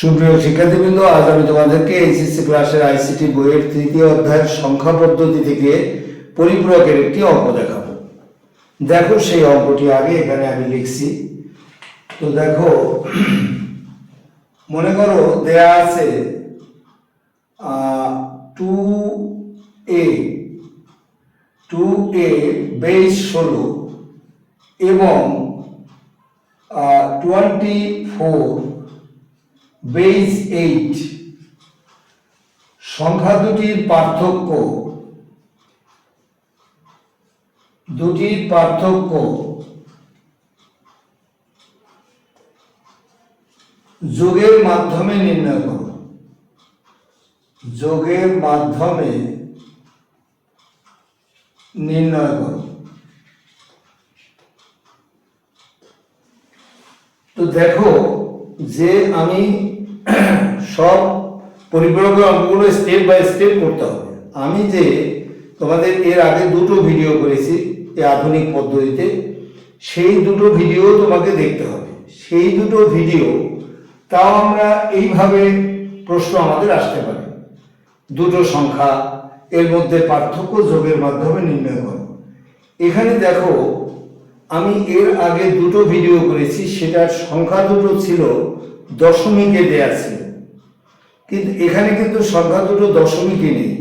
সুপ্রিয় শিক্ষার্থীবৃন্দ, আজ আমি তোমাদেরকে এইচএসসি ক্লাসের আইসিটি বইয়ের তৃতীয় অধ্যায়ের সংখ্যা পদ্ধতি থেকে পরিপূরকের একটি অঙ্ক দেখাবো। দেখো সেই অঙ্কটি আগে, এখানে আমি লিখছি। তো দেখো, মনে করো দেয়া আছে two A two A base ষোলো এবং টোয়েন্টি ফোর বেস এইট। সংখ্যা দুটির পার্থক্য। দুটির পার্থক্য যোগের মাধ্যমে নির্ণয় করো। যোগের মাধ্যমে নির্ণয় করো। তো দেখো যে আমি সব পরিপূরকের অঙ্কগুলো স্টেপ বাই স্টেপ করতে হবে। আমি যে তোমাদের এর আগে দুটো ভিডিও করেছি এই আধুনিক পদ্ধতিতে, সেই দুটো ভিডিও তোমাকে দেখতে হবে। সেই দুটো ভিডিও তাও আমরা এইভাবে প্রশ্ন আমাদের আসতে পারে। দুটো সংখ্যা, এর মধ্যে পার্থক্য যোগের মাধ্যমে নির্ণয় করো। এখানে দেখো আমি এর আগে দুটো ভিডিও করেছি, সেটার সংখ্যা দুটো ছিল দশমিকে দেয়া ছিল। কিন্তু এখানে কিন্তু সংখ্যা দুটো দশমিকে নেই।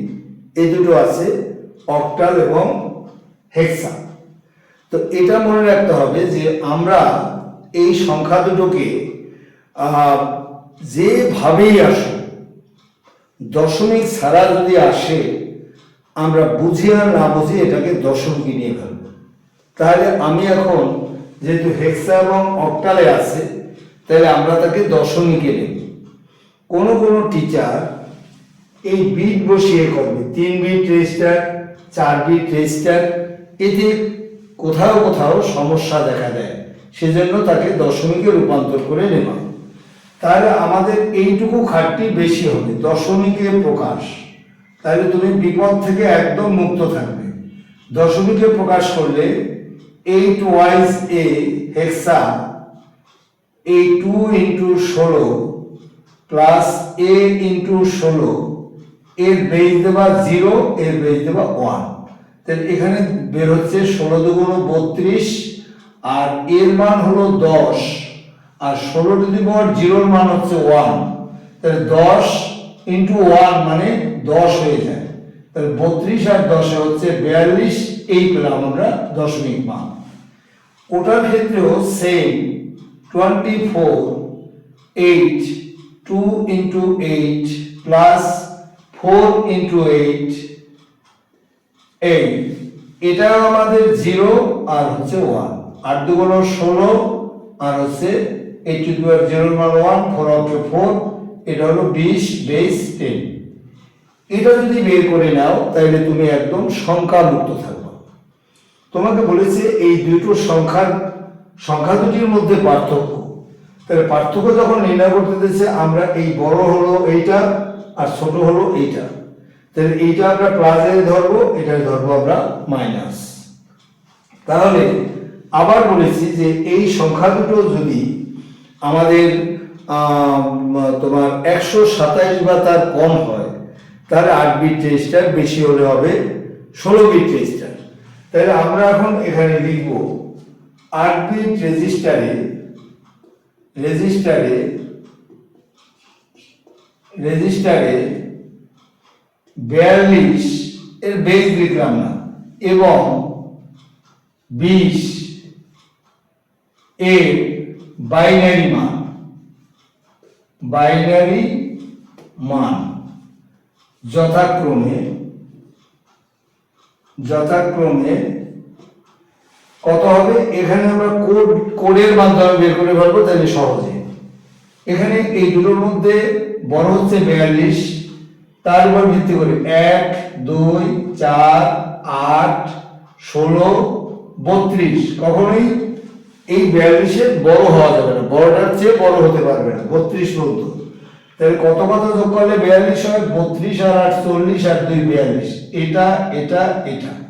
এই দুটো আছে অক্টাল এবং হেক্সা তো এটা মনে রাখতে হবে যে আমরা এই সংখ্যা দুটোকে যেভাবেই আসুক, দশমিক ছাড়া যদি আসে, আমরা বুঝি আর না বুঝি এটাকে দশমিকে নিয়ে ফেলব তাহলে আমি এখন যেহেতু হেক্সা এবং অক্টালে আছে, তাহলে আমরা তাকে দশমিকে নেব। কোনো কোনো টিচার এই বিট বসিয়ে করবে, তিন বিট রেজিস্টার চার বিট রেজিস্টার এতে কোথাও কোথাও সমস্যা দেখা দেয়। সেজন্য তাকে দশমিকে রূপান্তর করে নেওয়া। তাহলে আমাদের এইটুকু খাটটি বেশি হবে দশমিকের প্রকাশ। তাহলে তুমি বিপদ থেকে একদম মুক্ত থাকবে। দশমিকে প্রকাশ করলে এইট ওয়াইজ এ হেক্সা এই টু ইন্টু ষোলো প্লাস এ ইন্টু ষোলো, এর বেজ দেবা জিরো এর বেজ দেবা ওয়ান তাহলে এখানে বের হচ্ছে ষোলো দুগুণ বত্রিশ, আর এর মান হলো দশ, আর ষোলো টু দি জিরোর মান হচ্ছে ওয়ান তাহলে দশ ইন্টু ওয়ান মানে দশ হয়ে যায়। তাহলে বত্রিশ আর দশে হচ্ছে বিয়াল্লিশ, এই পেলাম আমরা দশমিক মান। ওটার ক্ষেত্রেও same twenty four eight two into eight plus four into eight eight এটা আমাদের জিরো আর হচ্ছে ওয়ান আট দুগুণ ষোলো আর হচ্ছে এইট টু দুয়ার জিরোর মান ওয়ান ফোর অফ ফোর এটা হলো বিশ বেস টেন এটা যদি বের করে নাও, তাহলে তুমি একদম সংখ্যা মুক্ত থাকবে। তোমাকে বলেছে এই দুটো সংখ্যার সংখ্যা দুটির মধ্যে পার্থক্য। তাহলে পার্থক্য যখন নির্ণয় করতে দিয়েছে আমরা এই বড় হলো এইটা আর ছোট হলো এইটা। তাহলে এইটা আমরা প্লাসে ধরবো এটা ধরবো আমরা মাইনাস তাহলে আবার বলেছি যে এই সংখ্যা দুটো যদি আমাদের আম, তোমার একশো সাতাইশ বা তার কম হয় তাহলে আট বিট রেজিস্টার বেশি হলে হবে ষোলো বিট রেজিস্টার তাহলে আমরা এখন এখানে লিখব আট বিট রেজিস্টারে রেজিস্টারে রেজিস্টারে বিয়াল্লিশ এর বেগ লিখলাম না, এবং বিশ এর বাইনারি মান বাইনারি মান যথাক্রমে যথাক্রমে কত হবে? এখানে আমরা কোড কোডের মাধ্যমে বের করে পারব তাহলে সহজে। এখানে এই দুটোর মধ্যে বড় হচ্ছে বিয়াল্লিশ। তার উপর ভিত্তি করে এক, দুই, চার, আট, ষোলো, বত্রিশ। কখনোই এই বিয়াল্লিশের বড় হওয়া যাবে না। বড়টার চেয়ে বড় হতে পারবে না। বত্রিশ পর্যন্ত। তাহলে কত কত যোগ করলে বিয়াল্লিশ হয়? বত্রিশ আর আট চল্লিশ আর দুই বিয়াল্লিশ। এটা এটা এটা।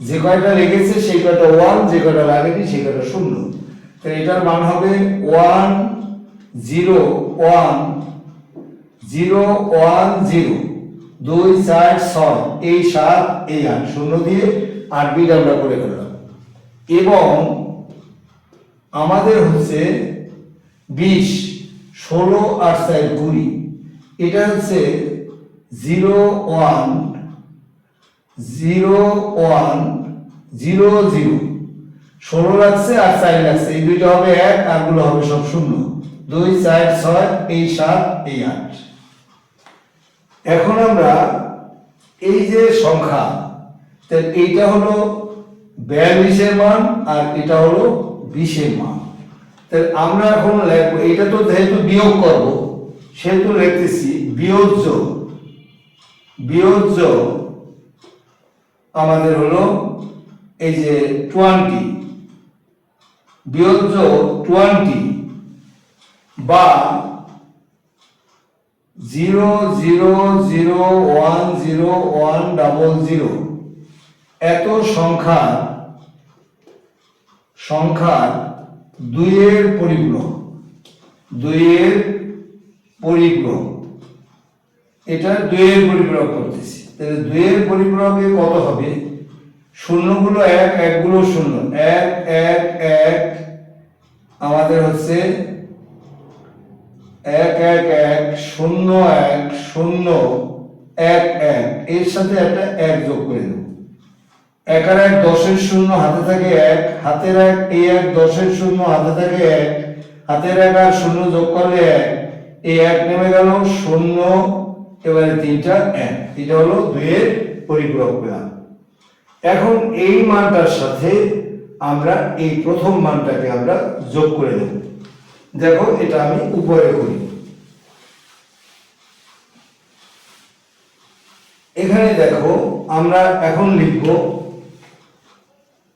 যে কয়টা লেগেছে, সেই কয়টা ওয়ান, যে কয়টা লাগেনি, সেই কয়টা শূন্য। তো এটার মান হবে one zero one zero one zero. দুই, চার, ছয়। এই সাত, এই আট। শূন্য দিয়ে আট বিট আমরা করে ফেললাম। এবং আমাদের হচ্ছে বিশ। ষোলো আট চার কুড়ি। এটা হচ্ছে zero one zero one, zero zero. ষোলো লাগছে আর চার লাগছে, এই দুইটা হবে এক আরগুলো হবে সব শূন্য। দুই, চার, ছয়, এই সাত, এই আট। এখন আমরা এই যে সংখ্যা এইটা হলো বিয়াল্লিশের মান আর এটা হলো বিশের মান। আমরা এখন লিখব, এটা তো যেহেতু বিয়োগ করব, সেহেতু লিখতেছি বিয়োজ্য। বিয়োজ্য আমাদের হলো এই যে টোয়েন্টি বিয়োজ্য টোয়েন্টি বা zero zero zero one zero one double zero এত সংখ্যা সংখ্যার দুইয়ের পরিপূরক। দুইয়ের পরিপূরক। এটা দুইয়ের পরিপূরক করতেছি। তাহলে দুইয়ের পরিপূরকে কত হবে? শূন্যগুলো এক একগুলো শূন্য। এক এক এক আমাদের হচ্ছে এক এক এক, শূন্য এক শূন্য, এক এক। এর সাথে একটা এক যোগ করে দেবো। এক আর এক দশের শূন্য হাতে থাকে এক, হাতের এক, এই এক দশের শূন্য হাতে থাকে এক, হাতের এক আর শূন্য যোগ করলে এক, এই এক নেমে গেল শূন্য, এবারে তিনটা এক এটা হলো দুইয়ের পরিপূরক পেলাম এখন এই মানটার সাথে আমরা এই প্রথম মানটাকে আমরা যোগ করে দেব দেখো, এটা আমি উপরে করি। এখানে দেখো, আমরা এখন লিখব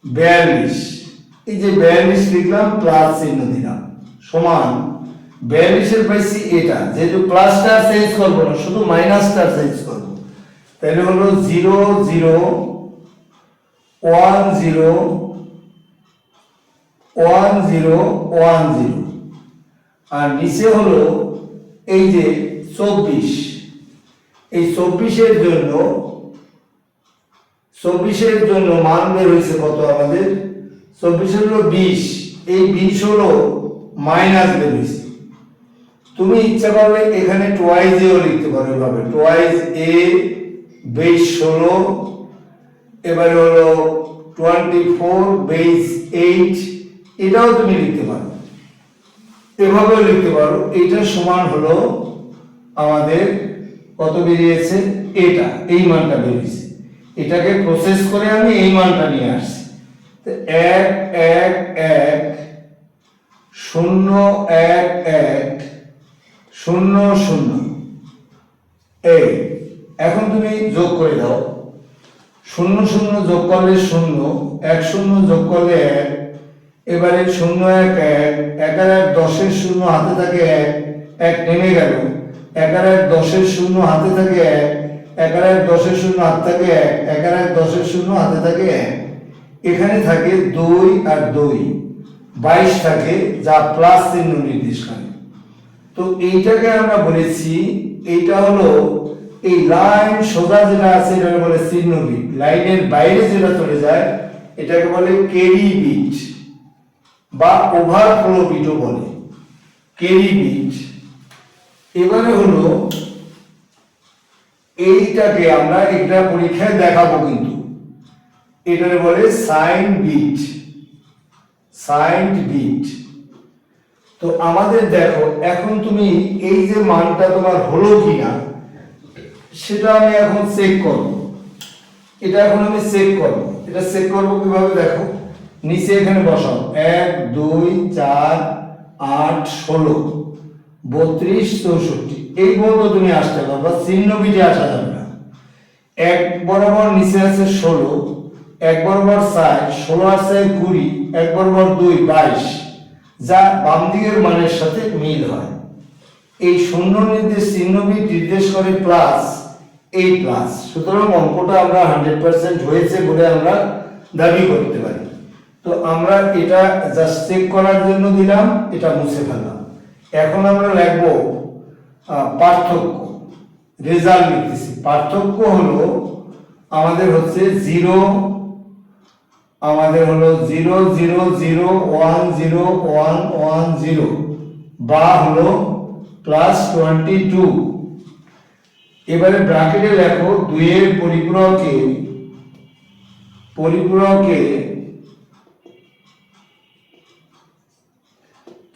বিয়াল্লিশ। এই যে বিয়াল্লিশ লিখলাম, প্লাস চিহ্ন দিলাম। সমান। বিয়াল্লিশের পাইছি এটা। যেহেতু প্লাসটা চেঞ্জ করব না, শুধু মাইনাসটা চেঞ্জ করব। তাহলে হলো zero zero, one zero one zero one, zero. আর নিচে হলো এই যে চব্বিশ। এই চব্বিশের জন্য চব্বিশের জন্য মান বের হয়েছে কত আমাদের? চব্বিশের হলো বিশ, এই বিশ হলো মাইনাস বের হয়েছে। তুমি ইচ্ছা করলে এখানে টোয়াইজ এও লিখতে পারো এভাবে। টোয়াইজ এ বেশ ষোলো, এবারে হলো টোয়েন্টি ফোর বেস এইট এটাও তুমি লিখতে পারো। এভাবেও লিখতে পারো। এটা সমান হলো আমাদের কত বেরিয়েছে? এটা, এই মানটা বেরিয়েছে। এটাকে প্রসেস করে আমি এই মানটা নিয়ে আসছি। তো এক এক এক, শূন্য, এক এক, শূন্য শূন্য। এই এখন তুমি যোগ করে দাও। শূন্য শূন্য যোগ করলে শূন্য, এক শূন্য যোগ করলে এক, এবারে শূন্য, এক এক এক আর এক দশের শূন্য হাতে থাকে এক এক নেমে গেল। এক আর এক দশের শূন্য হাতে থাকে এক এক আর এক দশের শূন্য হাতে থাকে এক আর এক দশের শূন্য হাতে থাকে এক এখানে থাকে দুই আর দুই। বাইশ থাকে, যা প্লাস চিহ্ন নির্দেশ করে। তো এইটাকে আমরা বলেছি, এইটা হলো এই লাইন সোজা যেটা আছে, এটাকে বলে চিহ্ন বিট। লাইনের বাইরে যেটা চলে যায়, এটাকে বলে কেরি বিট বা ওভারফ্লো বিটও বলে। Carry bit. এবারে হলো এইটাকে আমরা একটা পরীক্ষায় দেখাবো কিন্তু। এটাকে বলে সাইন বিট। Sign bit. তো আমাদের দেখো, এখন তুমি এই যে মানটা তোমার হলো কিনা, সেটা আমি এখন চেক করব। এটা এখন আমি চেক করব। এটা চেক করব কীভাবে দেখো? নিচে এখানে বসাও। এক, দুই, চার, আট, ষোলো। বত্রিশ, চৌষট্টি। এই পর্যন্ত তুমি আসতে পারবা চিহ্ন বিটে আসা যাবে না। এক বরাবর নিচে আছে ষোলো, এক বরাবর চার, ষোলো চার কুড়ি, এক বরাবর দুই, বাইশ, যা বাম দিকের মানের সাথে মিল হয়। এই শূন্য নির্দেশ চিহ্নবিদ নির্দেশ করে প্লাস এই প্লাস সুতরাং অঙ্কটা আমরা হান্ড্রেড পার্সেন্ট হয়েছে বলে আমরা দাবি করতে পারি। তো আমরা এটা জাস্ট চেক করার জন্য দিলাম, এটা মুছে ফেললাম। এখন আমরা লিখব পার্থক্য রেজাল্ট লিখতেছি পার্থক্য হলো আমাদের হচ্ছে জিরো আমাদের হলো zero zero zero one zero one one zero বা হলো প্লাস টোয়েন্টি টু এবারে ব্র্যাকেটে লেখো, দুইয়ের পরিপূরকে পরিপূরকে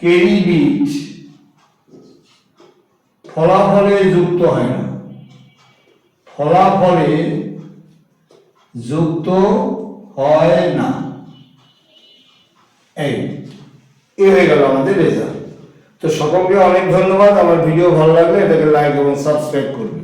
কেরি বিট ফলাফলে যুক্ত হয় না। ফলাফলে যুক্ত হয় না। এই, এ হয়ে গেল আমাদের রেজাল্ট তো সকলকে অনেক ধন্যবাদ। আমার ভিডিও ভালো লাগলে এটাকে লাইক এবং সাবস্ক্রাইব করবে